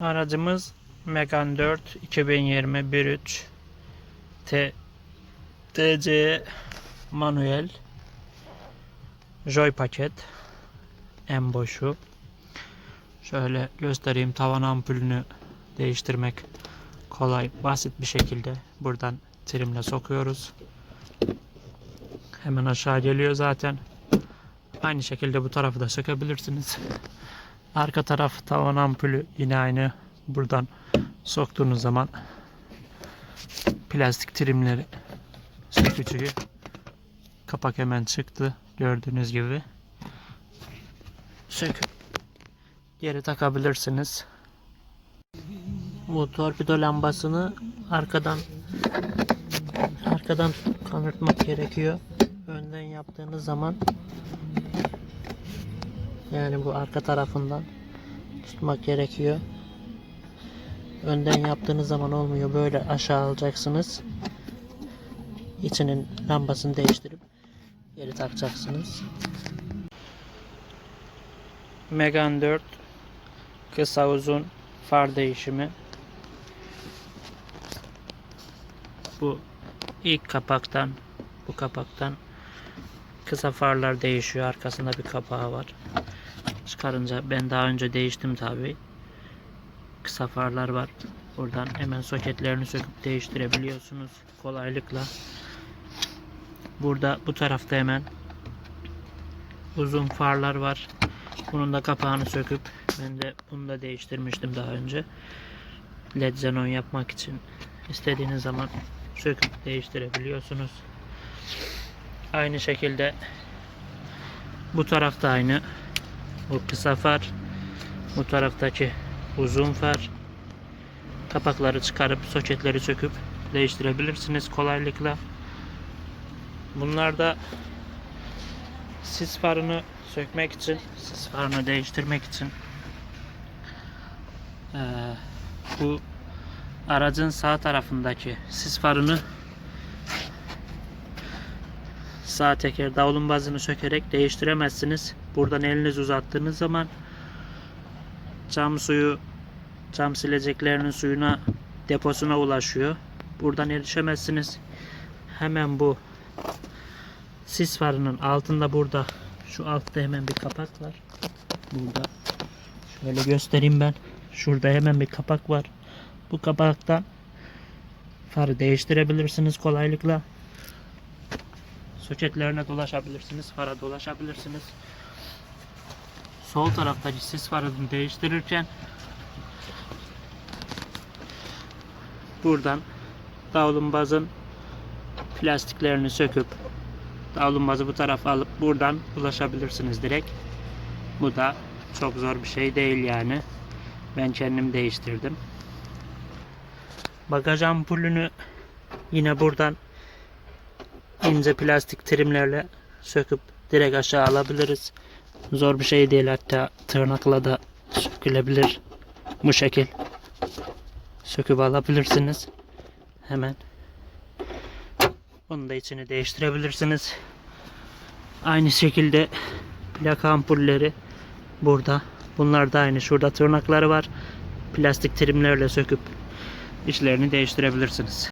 Aracımız Megane 4 2020 1.3 T TC manuel. Joy paket. En boşu. Şöyle göstereyim tavan ampulünü değiştirmek kolay basit bir şekilde buradan trimle sokuyoruz. Hemen aşağı geliyor zaten. Aynı şekilde bu tarafı da sökebilirsiniz Arka taraf tavan ampulü yine aynı. Buradan soktuğunuz zaman plastik trimleri sökücüyü kapak hemen çıktı. Gördüğünüz gibi. Söküp geri takabilirsiniz. Bu torpido lambasını arkadan arkadan kanırtmak gerekiyor. Önden yaptığınız zaman yani bu arka tarafından tutmak gerekiyor. Önden yaptığınız zaman olmuyor. Böyle aşağı alacaksınız. İçinin lambasını değiştirip geri takacaksınız. Megane 4 kısa uzun far değişimi. Bu ilk kapaktan bu kapaktan kısa farlar değişiyor. Arkasında bir kapağı var. Çıkarınca ben daha önce değiştim tabi. Kısa farlar var. Buradan hemen soketlerini söküp değiştirebiliyorsunuz kolaylıkla. Burada bu tarafta hemen uzun farlar var. Bunun da kapağını söküp ben de bunu da değiştirmiştim daha önce. LED xenon yapmak için istediğiniz zaman söküp değiştirebiliyorsunuz. Aynı şekilde bu tarafta aynı. Bu kısa far. Bu taraftaki uzun far. Kapakları çıkarıp soketleri söküp değiştirebilirsiniz kolaylıkla. Bunlar da sis farını sökmek için, sis farını değiştirmek için eee, bu aracın sağ tarafındaki sis farını sağ teker davulun bazını sökerek değiştiremezsiniz. Buradan eliniz uzattığınız zaman cam suyu cam sileceklerinin suyuna deposuna ulaşıyor. Buradan erişemezsiniz. Hemen bu sis farının altında burada şu altta hemen bir kapak var. Burada şöyle göstereyim ben. Şurada hemen bir kapak var. Bu kapaktan farı değiştirebilirsiniz kolaylıkla. Soketlerine dolaşabilirsiniz. Fara dolaşabilirsiniz. Sol taraftaki sis farını değiştirirken buradan davlumbazın plastiklerini söküp davlumbazı bu tarafa alıp buradan ulaşabilirsiniz direkt. Bu da çok zor bir şey değil yani. Ben kendim değiştirdim. Bagaj ampulünü yine buradan ince plastik trimlerle söküp direkt aşağı alabiliriz. Zor bir şey değil hatta tırnakla da sökülebilir. Bu şekil. Söküp alabilirsiniz. Hemen. Bunu da içini değiştirebilirsiniz. Aynı şekilde plaka ampulleri burada. Bunlar da aynı. Şurada tırnakları var. Plastik trimlerle söküp içlerini değiştirebilirsiniz.